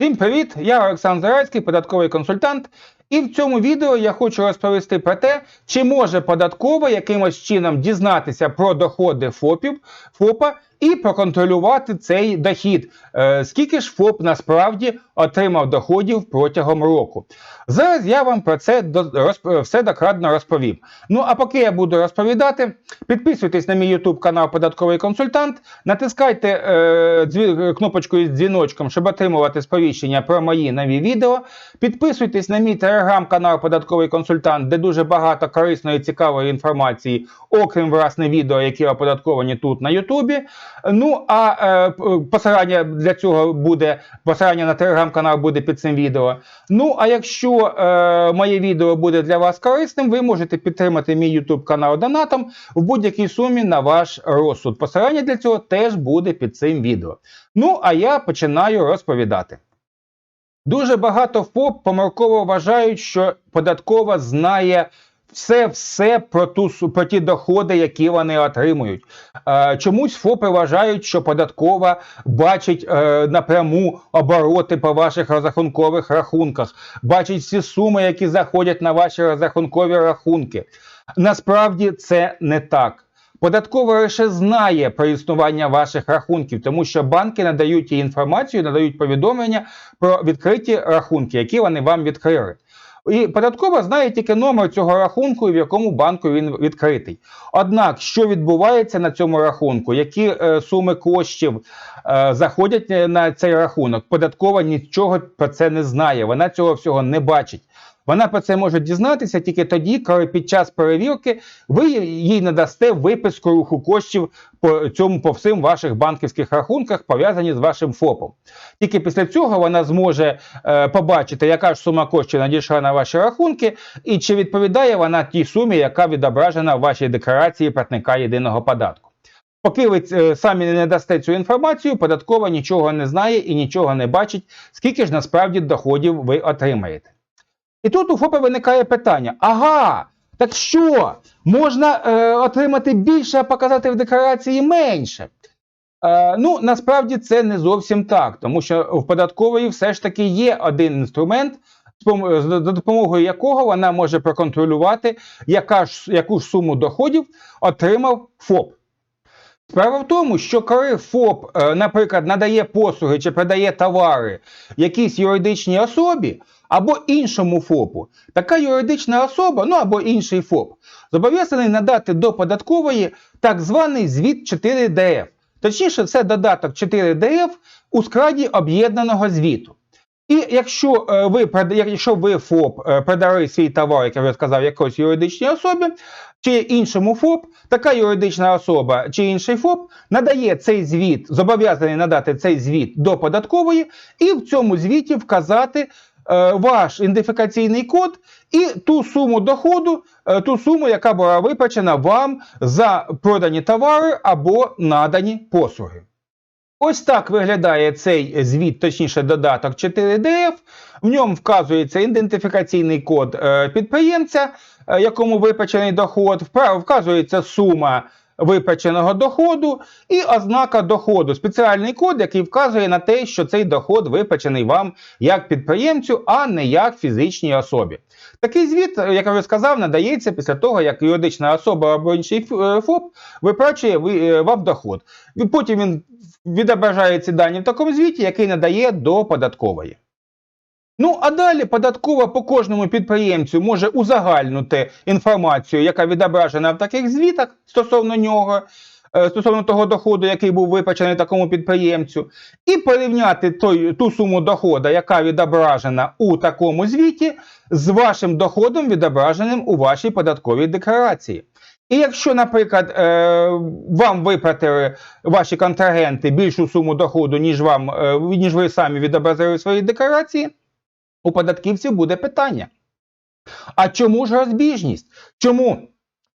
Всім привіт! Я Олександр Зарайський, податковий консультант. І в цьому відео я хочу розповісти про те, чи може податкова якимось чином дізнатися про доходи ФОПів, ФОПа і проконтролювати цей дохід. Е, скільки ж ФОП насправді отримав доходів протягом року. Зараз я вам про це розп- все докладно розповім. Ну а поки я буду розповідати, підписуйтесь на мій YouTube канал Податковий консультант, натискайте е, кнопочку із дзвіночком, щоб отримувати сповіщення про мої нові відео. Підписуйтесь на мій телеграм-канал Податковий консультант, де дуже багато корисної і цікавої інформації, окрім власне відео, які оподатковані тут на Ютубі. Ну а е, посилання для цього буде посилання на телеграм-канал буде під цим відео. Ну а якщо е, моє відео буде для вас корисним, ви можете підтримати мій YouTube канал донатом в будь-якій сумі на ваш розсуд. Посилання для цього теж буде під цим відео. Ну а я починаю розповідати. Дуже багато ФОП помилково вважають, що податкова знає все-все про, ту, про ті доходи, які вони отримують. Е, чомусь ФОПи вважають, що податкова бачить е, напряму обороти по ваших розрахункових рахунках, бачить всі суми, які заходять на ваші розрахункові рахунки. Насправді це не так. Податкова лише знає про існування ваших рахунків, тому що банки надають їй інформацію, надають повідомлення про відкриті рахунки, які вони вам відкрили. І податкова знає тільки номер цього рахунку і в якому банку він відкритий. Однак, що відбувається на цьому рахунку, які е, суми коштів е, заходять на цей рахунок, податкова нічого про це не знає, вона цього всього не бачить. Вона про це може дізнатися тільки тоді, коли під час перевірки ви їй надасте виписку руху коштів по цьому по всім ваших банківських рахунках, пов'язані з вашим ФОПом. Тільки після цього вона зможе е, побачити, яка ж сума коштів надійшла на ваші рахунки, і чи відповідає вона тій сумі, яка відображена в вашій декларації платника єдиного податку. Поки ви е, самі не дасте цю інформацію, податкова нічого не знає і нічого не бачить, скільки ж насправді доходів ви отримаєте. І тут у ФОПа виникає питання: ага, так що можна е, отримати більше, а показати в декларації менше? Е, ну, насправді це не зовсім так, тому що в податкової все ж таки є один інструмент, за допомогою якого вона може проконтролювати, яка ж, яку ж суму доходів отримав ФОП. Справа в тому, що коли ФОП, е, наприклад, надає послуги чи продає товари якійсь юридичній особі або іншому ФОПу, така юридична особа, ну або інший ФОП, зобов'язаний надати до податкової так званий звіт 4ДФ. Точніше, це додаток 4ДФ у складі об'єднаного звіту. І якщо е, ви якщо ви ФОП е, продали свій товар, як я вже сказав, якоїсь юридичній особі чи іншому ФОП, така юридична особа чи інший ФОП надає цей звіт, зобов'язаний надати цей звіт до податкової, і в цьому звіті вказати е, ваш ідентифікаційний код і ту суму доходу, е, ту суму, яка була виплачена вам за продані товари або надані послуги. Ось так виглядає цей звіт, точніше додаток 4DF. В ньому вказується ідентифікаційний код е, підприємця, е, якому випечений доход, вказується сума виплаченого доходу і ознака доходу. Спеціальний код, який вказує на те, що цей доход виплачений вам як підприємцю, а не як фізичній особі. Такий звіт, як я вже сказав, надається після того, як юридична особа або інший е, ФОП виплачує е, вам доход. Потім він відображає ці дані в такому звіті, який надає до податкової. Ну, а далі податкова по кожному підприємцю може узагальнити інформацію, яка відображена в таких звітах стосовно нього, е, стосовно того доходу, який був виплачений такому підприємцю, і порівняти той, ту суму доходу, яка відображена у такому звіті, з вашим доходом, відображеним у вашій податковій декларації. І якщо, наприклад, е, вам виплатили ваші контрагенти більшу суму доходу, ніж вам, е, ніж ви самі відобразили в своїй декларації, у податківців буде питання. А чому ж розбіжність? Чому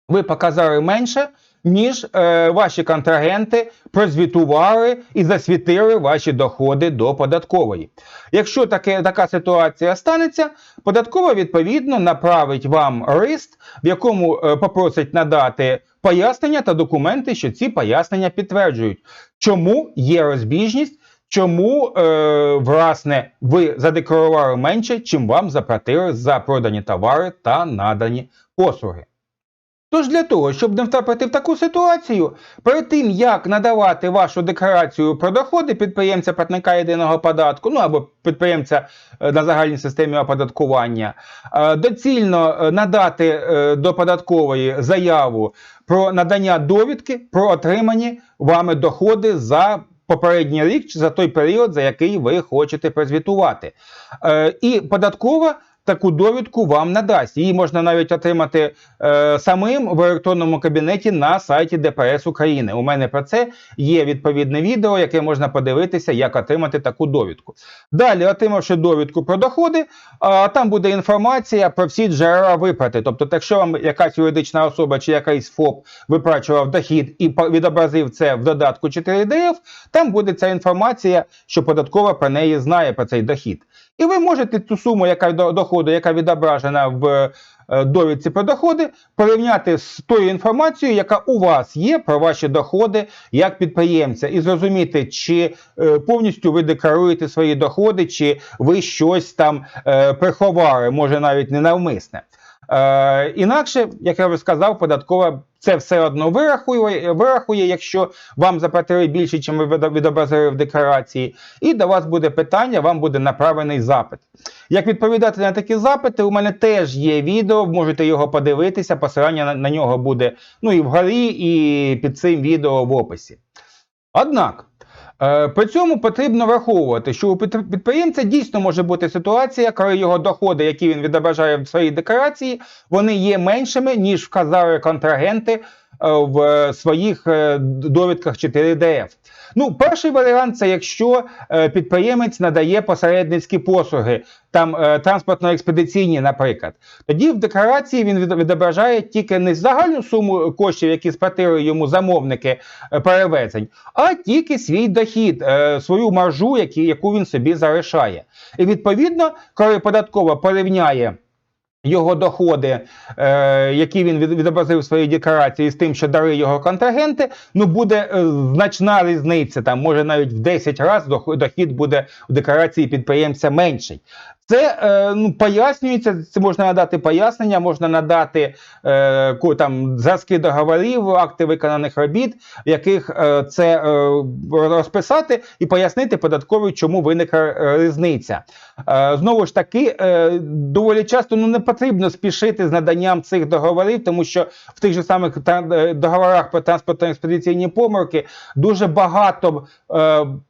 ви показали менше, ніж е, ваші контрагенти прозвітували і засвітили ваші доходи до податкової? Якщо таке, така ситуація станеться, податкова відповідно направить вам лист, в якому е, попросить надати пояснення та документи, що ці пояснення підтверджують, чому є розбіжність чому е, власне ви задекларували менше, чим вам заплатили за продані товари та надані послуги. Тож для того, щоб не втрапити в таку ситуацію, перед тим як надавати вашу декларацію про доходи підприємця платника єдиного податку, ну або підприємця е, на загальній системі оподаткування, е, доцільно е, надати до податкової заяву про надання довідки про отримані вами доходи за попередній рік чи за той період, за який ви хочете прозвітувати. Е, І податкова таку довідку вам надасть. Її можна навіть отримати е, самим в електронному кабінеті на сайті ДПС України. У мене про це є відповідне відео, яке можна подивитися, як отримати таку довідку. Далі, отримавши довідку про доходи, а, там буде інформація про всі джерела виплати. Тобто, якщо вам якась юридична особа чи якийсь ФОП виплачував дохід і відобразив це в додатку 4DF, там буде ця інформація, що податкова про неї знає про цей дохід. І ви можете цю суму, яка доходу, яка відображена в е, довідці про доходи, порівняти з тою інформацією, яка у вас є про ваші доходи як підприємця, і зрозуміти, чи е, повністю ви декларуєте свої доходи, чи ви щось там е, приховали, може навіть ненавмисне. Е, інакше, як я вже сказав, податкова це все одно вирахує, вирахує, якщо вам заплатили більше, чим ви відобразили в декларації, і до вас буде питання, вам буде направлений запит. Як відповідати на такі запити, у мене теж є відео, можете його подивитися, посилання на, на нього буде ну і вгорі, і під цим відео в описі. Однак, при цьому потрібно враховувати, що у підпри- підприємця дійсно може бути ситуація, коли його доходи, які він відображає в своїй декларації, вони є меншими, ніж вказали контрагенти е, в е, своїх е, довідках 4DF. Ну, перший варіант це якщо е, підприємець надає посередницькі послуги, там транспортно-експедиційні, наприклад. Тоді в декларації він від- відображає тільки не загальну суму коштів, які сплатили йому замовники перевезень, а тільки свій дохід, свою маржу, яку він собі залишає. І відповідно, коли податкова порівняє. Його доходи, е, які він від- відобразив в своїй декларації з тим, що дали його контрагенти, ну буде е, значна різниця. Там може навіть в 10 разів дохід буде в декларації підприємця менший. Це е, ну, пояснюється, це можна надати пояснення, можна надати е, там, зразки договорів, акти виконаних робіт, в яких е, це е, розписати і пояснити податковій, чому виникла е, різниця. Е, знову ж таки, е, доволі часто ну, не потрібно спішити з наданням цих договорів, тому що в тих же самих е, договорах про транспортно-експедиційні помилки дуже багато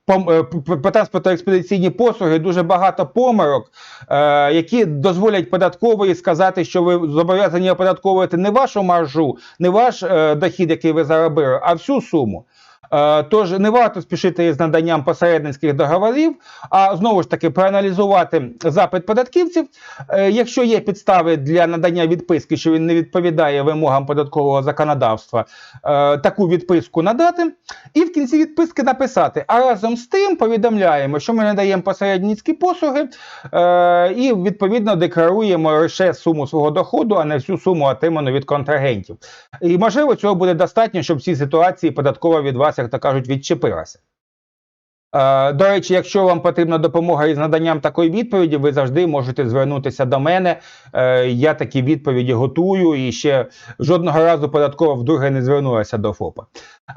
по транспортно-експедиційні послуги, дуже багато помилок, е, які дозволять податкової сказати, що ви зобов'язані оподатковувати не вашу маржу, не ваш дохід, який ви заробили, а всю суму. Е, Тож не варто спішити з наданням посередницьких договорів, а знову ж таки проаналізувати запит податківців. Е, Якщо є підстави для надання відписки, що він не відповідає вимогам податкового законодавства, е, таку відписку надати, і в кінці відписки написати. А разом з тим повідомляємо, що ми надаємо посередницькі послуги і відповідно декларуємо лише суму свого доходу, а не всю суму отриману від контрагентів. І можливо, цього буде достатньо, щоб в цій ситуації податкова від вас, як то кажуть, відчепилася. Е, До речі, якщо вам потрібна допомога із наданням такої відповіді, ви завжди можете звернутися до мене. Е, Я такі відповіді готую і ще жодного разу податкова вдруге не звернулася до ФОПа.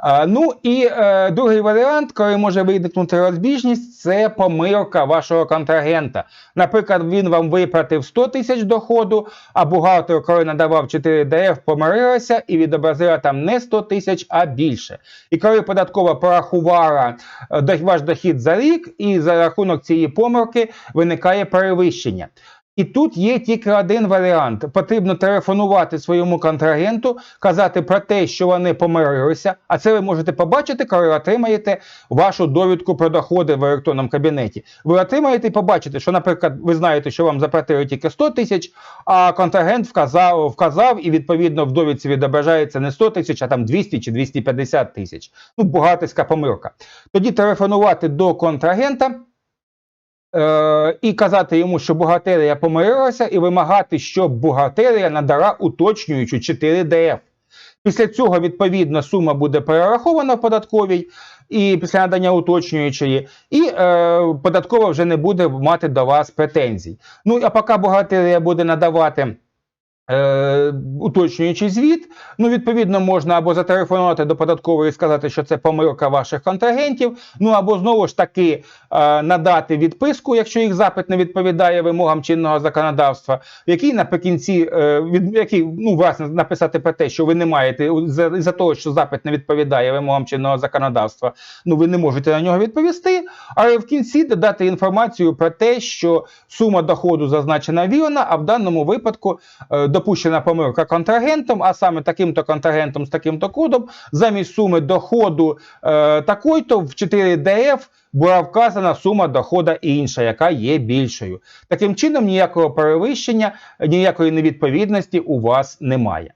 Е, Ну і другий варіант, коли може виникнути розбіжність, це помилка вашого контрагента. Наприклад, він вам виплатив 100 тисяч доходу, а бухгалтер, коли надавав 4ДФ, помирилася і відобразила там не 100 тисяч, а більше. І коли податкова порахувала ваш дохід за рік, і за рахунок цієї помилки виникає перевищення. І тут є тільки один варіант: потрібно телефонувати своєму контрагенту, казати про те, що вони помирилися. А це ви можете побачити, коли отримаєте вашу довідку про доходи в електронному кабінеті. Ви отримаєте і побачите, що, наприклад, ви знаєте, що вам заплатили тільки 100 тисяч, а контрагент вказав, вказав, і відповідно в довідці відображається не 100 тисяч, а там 200 чи 250 тисяч. Ну, бухгалтерська помилка. Тоді телефонувати до контрагента. Е, і казати йому, що бухгалтерія помирилася, і вимагати, щоб бухгалтерія надала уточнюючу 4 ДФ. Після цього, відповідно, сума буде перерахована в податковій. і після надання уточнюючої, і е, податкова вже не буде мати до вас претензій. Ну а поки бухгалтерія буде надавати. Е, уточнюючий звіт, ну відповідно можна або зателефонувати до податкової і сказати, що це помилка ваших контрагентів. Ну або знову ж таки е, надати відписку, якщо їх запит не відповідає вимогам чинного законодавства, в якій наприкінці е, від який ну власне написати про те, що ви не маєте за, за того, що запит не відповідає вимогам чинного законодавства. Ну ви не можете на нього відповісти. Але в кінці додати інформацію про те, що сума доходу зазначена вірна, а в даному випадку е, допущена помилка контрагентом, а саме таким-то контрагентом з таким-то кодом, замість суми доходу е, такої-то в 4DF була вказана сума дохода інша, яка є більшою. Таким чином, ніякого перевищення, ніякої невідповідності у вас немає.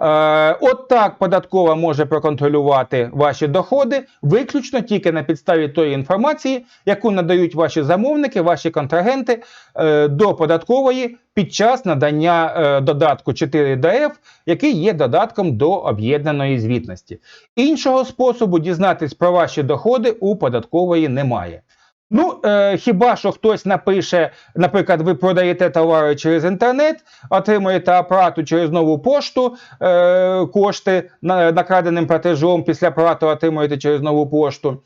Е, от так податкова може проконтролювати ваші доходи виключно тільки на підставі тої інформації, яку надають ваші замовники, ваші контрагенти е, до податкової під час надання е, додатку 4DF, який є додатком до об'єднаної звітності. Іншого способу дізнатись про ваші доходи у податкової немає. Ну, е, хіба що хтось напише, наприклад, ви продаєте товари через інтернет, отримуєте апарату через нову пошту, е, кошти на, накраденим платежом, після апарату отримуєте через нову пошту.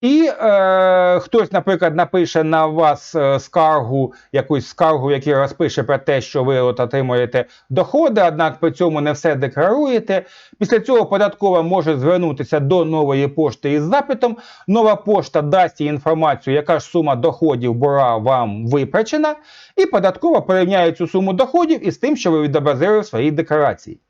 І е, хтось, наприклад, напише на вас е, скаргу, якусь скаргу, який розпише про те, що ви от отримуєте доходи, однак при цьому не все декларуєте. Після цього податкова може звернутися до нової пошти із запитом. Нова пошта дасть їй інформацію, яка ж сума доходів була вам виплачена, і податкова порівняє цю суму доходів із тим, що ви відобразили в своїй декларації.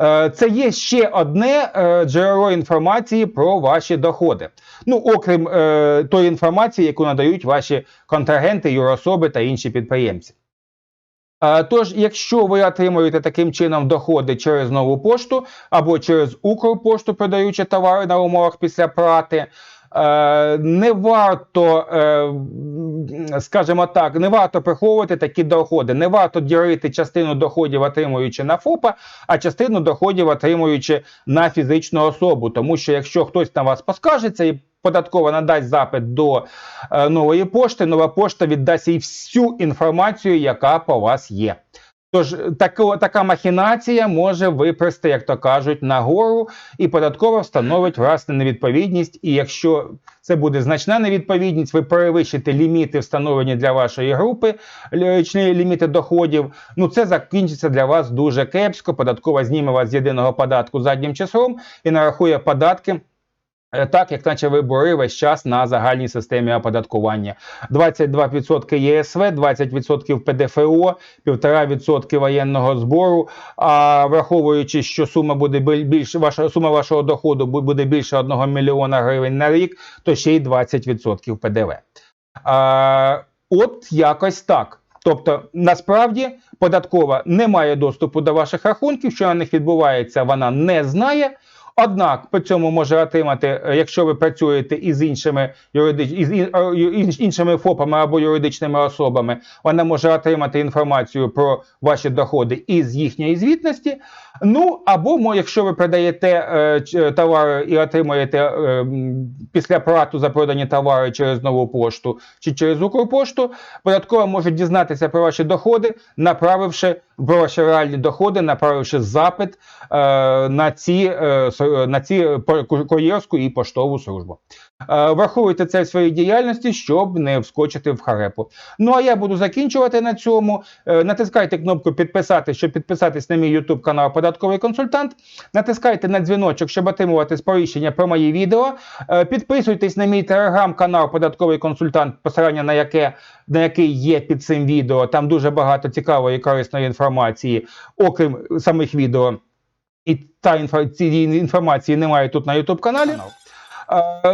Е, Це є ще одне е, джерело інформації про ваші доходи. Ну, окрім е, тої інформації, яку надають ваші контрагенти, юрособи та інші підприємці. Тож, якщо ви отримуєте таким чином доходи через нову пошту або через Укрпошту, продаючи товари на умовах після прати, не варто, е, скажімо так, не варто приховувати такі доходи, не варто ділити частину доходів, отримуючи на ФОПа, а частину доходів отримуючи на фізичну особу. Тому що якщо хтось на вас поскаржиться і податкова надасть запит до е, нової пошти, нова пошта віддасть їй всю інформацію, яка по вас є. Тож тако, така махінація може випрести, як то кажуть, нагору, і податкова встановить власне невідповідність. І якщо це буде значна невідповідність, ви перевищите ліміти, встановлені для вашої групи, річні ліміти доходів. Ну це закінчиться для вас дуже кепсько. Податкова зніме вас з єдиного податку заднім числом і нарахує податки. Е, Так, як наче ви були весь час на загальній системі оподаткування. 22% ЄСВ, 20% ПДФО, 1,5% воєнного збору. А враховуючи, що сума буде більше, ваша сума вашого доходу буде більше 1 мільйона гривень на рік, то ще й 20% ПДВ. А, от якось так. Тобто, насправді податкова не має доступу до ваших рахунків, що на них відбувається, вона не знає. Однак при цьому може отримати, е, якщо ви працюєте із іншими юридич... із е, іншими ФОПами або юридичними особами, вона може отримати інформацію про ваші доходи із їхньої звітності. Ну або якщо ви продаєте е, товари і отримуєте після плату за продані товари через нову пошту чи через Укрпошту, податкова може дізнатися про ваші доходи, направивши про ваші реальні доходи, направивши запит на ці, е, на ці е, кур'єрську і поштову службу. Е, враховуйте це в своїй діяльності, щоб не вскочити в харепу. Ну а я буду закінчувати на цьому. Е, натискайте кнопку підписати, щоб підписатись на мій YouTube канал Податковий консультант. Натискайте на дзвіночок, щоб отримувати сповіщення про мої відео. Е, підписуйтесь на мій телеграм-канал Податковий консультант, посилання на яке на який є під цим відео. Там дуже багато цікавої і корисної інформації, окрім самих відео. І та інфа, цієї інформації немає тут на YouTube каналі.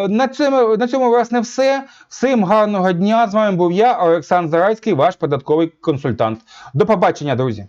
На цьому, на цьому, власне, все. Всім гарного дня. З вами був я, Олександр Зарайський, ваш податковий консультант. До побачення, друзі.